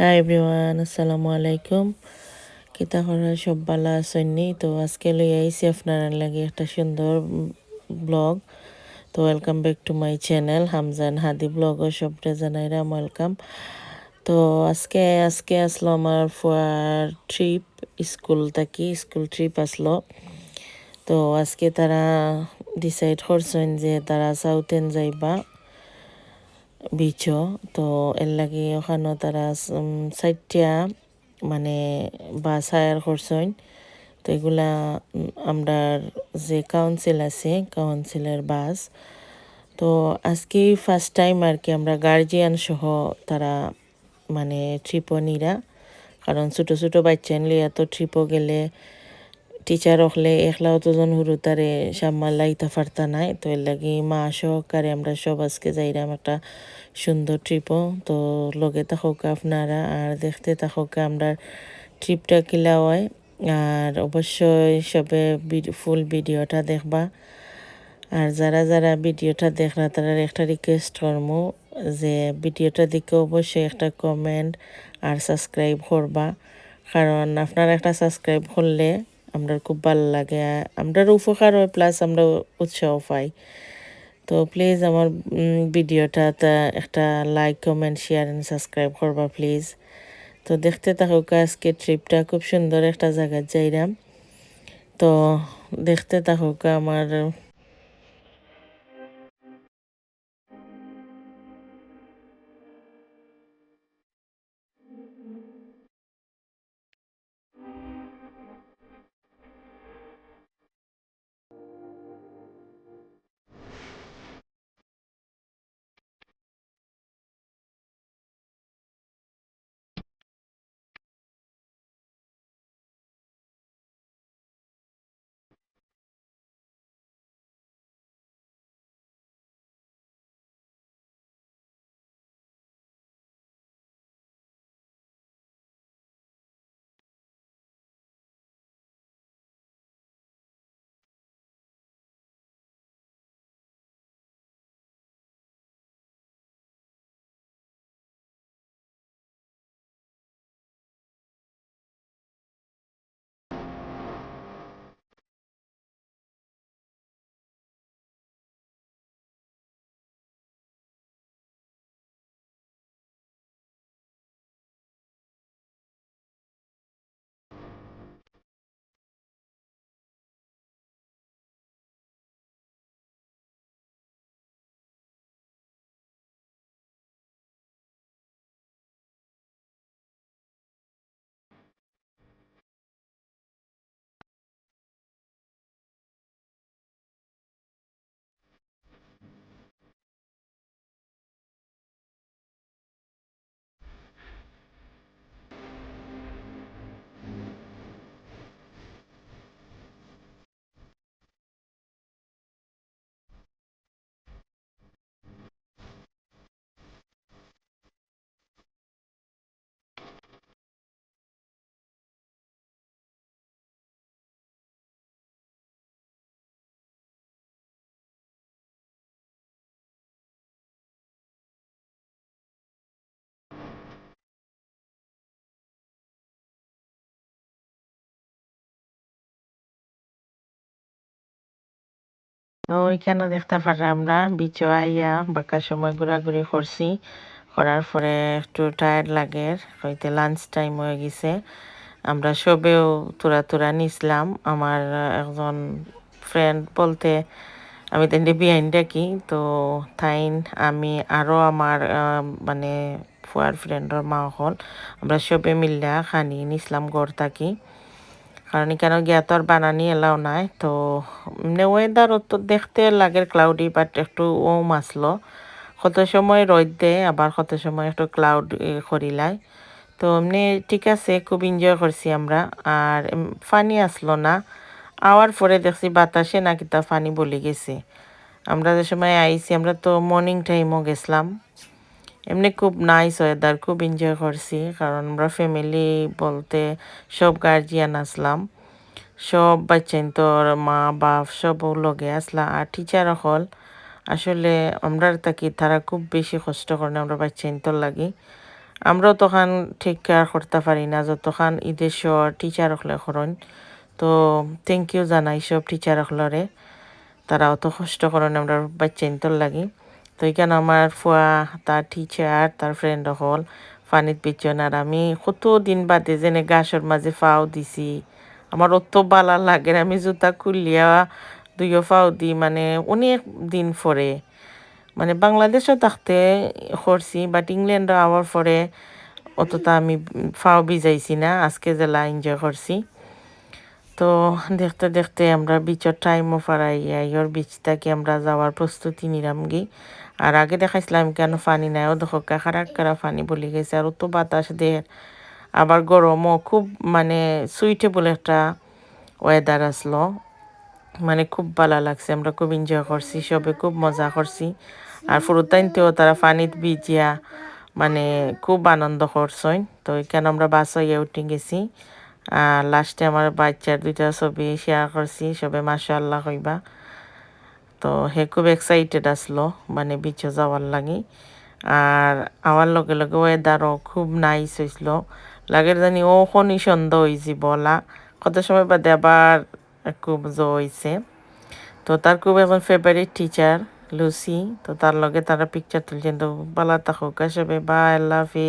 হ্যাঁ এভরিওয়ান আসসালামু আলাইকুম কিতা করা সব ভালো আসেননি তো আজকে লই আইসি আপনার লাগে একটা সুন্দর ব্লগ। তো welcome back to my channel Hamzan হাদি ব্লগও সবটা জানাইরাম ওয়েলকাম তো আজকে আজকে আসলো আমার ফুয়ার ট্রিপ স্কুল থাকি স্কুল ট্রিপ আসলো। তো আজকে তারা ডিসাইড করছেন যে তারা সাউথেন যাইবা। বিচও তো এর লাগে ওখানে তারা সাইটটা মানে বাস হায়ার করছেন। তো এগুলা আমরা যে কাউন্সিল আছে কাউন্সিলের বাস তো আজকে ফার্স্ট টাইম আর কি আমরা গার্জিয়ান সহ তারা মানে ট্রিপও নিরা। কারণ ছোটো ছোটো বাচ্চা নিয়ে এত ট্রিপও গেলে টিচার হলে একলাও দুজন হুরু তারে সামাল ইতা ফারতা নাই তো এর লাগি মা সহকারে আমরা সব আজকে যাইরাম একটা সুন্দর ট্রিপও তো লগে থাকুক আপনারা আর দেখতে থাকুক আমরা ট্রিপটা কিলা হয় আর অবশ্যই সবে ফুল ভিডিওটা দেখবা আর যারা যারা ভিডিওটা দেখরা তারা একটা রিকোয়েস্ট করব যে ভিডিওটা দিকে অবশ্যই একটা কমেন্ট আর সাবস্ক্রাইব করবা কারণ আপনারা একটা সাবস্ক্রাইব করলে আমরা খুব ভালো লাগে। আমরা উপকার হয় প্লাস আমরা উৎসাহ পাই। তো প্লিজ আমার ভিডিওটা একটা like comment share and subscribe করবা প্লিজ তো দেখতে থাকুক, আজকে ট্রিপটা খুব সুন্দর একটা জায়গায় যাইরাম। তো দেখতে থাকুক আমার ওইখানে দেখতে পারি আমরা, বিচে আইয়া বাঁকা সময় ঘোরাঘুরি করছি। করার পরে একটু টায়ার্ড লাগে হইতে লাঞ্চ টাইম হয়ে গেছে। আমরা সবেও তোরা তোরা নিছিলাম। আমার একজন ফ্রেন্ড বলতে, আমি তেমনি বিহাইন ডাকি তো তাইন আমি আরও আমার মানে ফুয়ার ফ্রেন্ডর মা হল। আমরা সবে মিল্লা খানি নিছিলাম গড় থাকি। কারণ কেন গিয়া তো আর বানানি এলাও নাই। তো এমনি ওয়েদার তো দেখতে লাগে ক্লাউডি বাট একটু ও মাসলো কত সময় রোদ দেয় আবার কত সময় একটু ক্লাউড করিলাই তো এমনি ঠিক আছে, খুব এনজয় করছি আমরা। আর ফানি আসলো না। আওয়ার পরে দেখছি বাতাসে না কিতা ফানি বলে গেছে। আমরা যে সময় আইছি, আমরা তো মর্নিং টাইমও গেছিলাম। এমনি খুব নাইস ওয়েদার খুব এনজয় করছি। কারণ আমরা ফ্যামিলি বলতে সব গার্জিয়ান আসলাম। সব বাচ্চাইন তোর মা, বাপ, সব লগে আসলা। আর টিচার হল। আসলে আমরা থাকি, তারা খুব বেশি কষ্ট করে আমরা বাচ্চাইন তোর লাগি। আমরাও তখন ঠিক কেয়ার করতে পারি না যতক্ষণ ঈদের শহর টিচার হলে করেন। তো থ্যাংক ইউ জানাই সব টিচার হলরে তারা অত কষ্ট করেন আমরা বাচ্চা ইন্তর লাগি। তো এখানে আমার ফুয়া, তার টিচার তার ফ্রেন্ড হল, ফানিত বেচন আর আমি। কত দিন বাদে যেনে গাছের মাঝে ফাও দিছি। আমার অত বালা লাগে আমি জুতা খুলিয়া দুইও ফাও দি মানে অনেক দিন পরে। মানে বাংলাদেশও থাকতে করছি বাট ইংল্যান্ডে আওয়ার পরে অতটা আমি ফাও ভিজাইছি না, আজকে জেলা এনজয় করছি। তো দেখতে দেখতে আমরা বিচর টাইমও ফারাই ইয়র বিচ থেকে আমরা যাওয়ার প্রস্তুতি নিলাম গি। আর আগে দেখাইছিলাম কেন পানি নাই? ও দেখো কারা কারা পানি বলি গেছে। আর তো বাতাস দেয়। আবার গরমও খুব মানে সুইটেবল একটা ওয়েদার আসলো। মানে খুব ভালো লাগছে। আমরা খুব এনজয় করছি, সবে খুব মজা করছি। আর ফুরুতাইনতেও তারা পানিত ভিজিয়া মানে খুব আনন্দ করছেন। তো এখানে আমরা বাস হইয়া উঠে গেছি। আর লাস্টে আমার বাচ্চার দুইটা ছবি শেয়ার করছি। সবে মাসা আল্লাহ কইবা। তো হে খুব এক্সাইটেড আসলো মানে বিচে যাওয়ার লাগি। আর আওয়ার লগে লগে ওয়েদারও খুব নাইস হয়েছিল লাগের জানি ও খনি সন্দেহ হয়েছি বলা। কত সময় বাদে আবার খুব জো হয়েছে তো তার খুব এখন ফেভারিট টিচার লুসি তো তার লগে তারা পিকচার তুলছেন। তো বালা থাকুক সবে বা আল্লাহ হাফিজ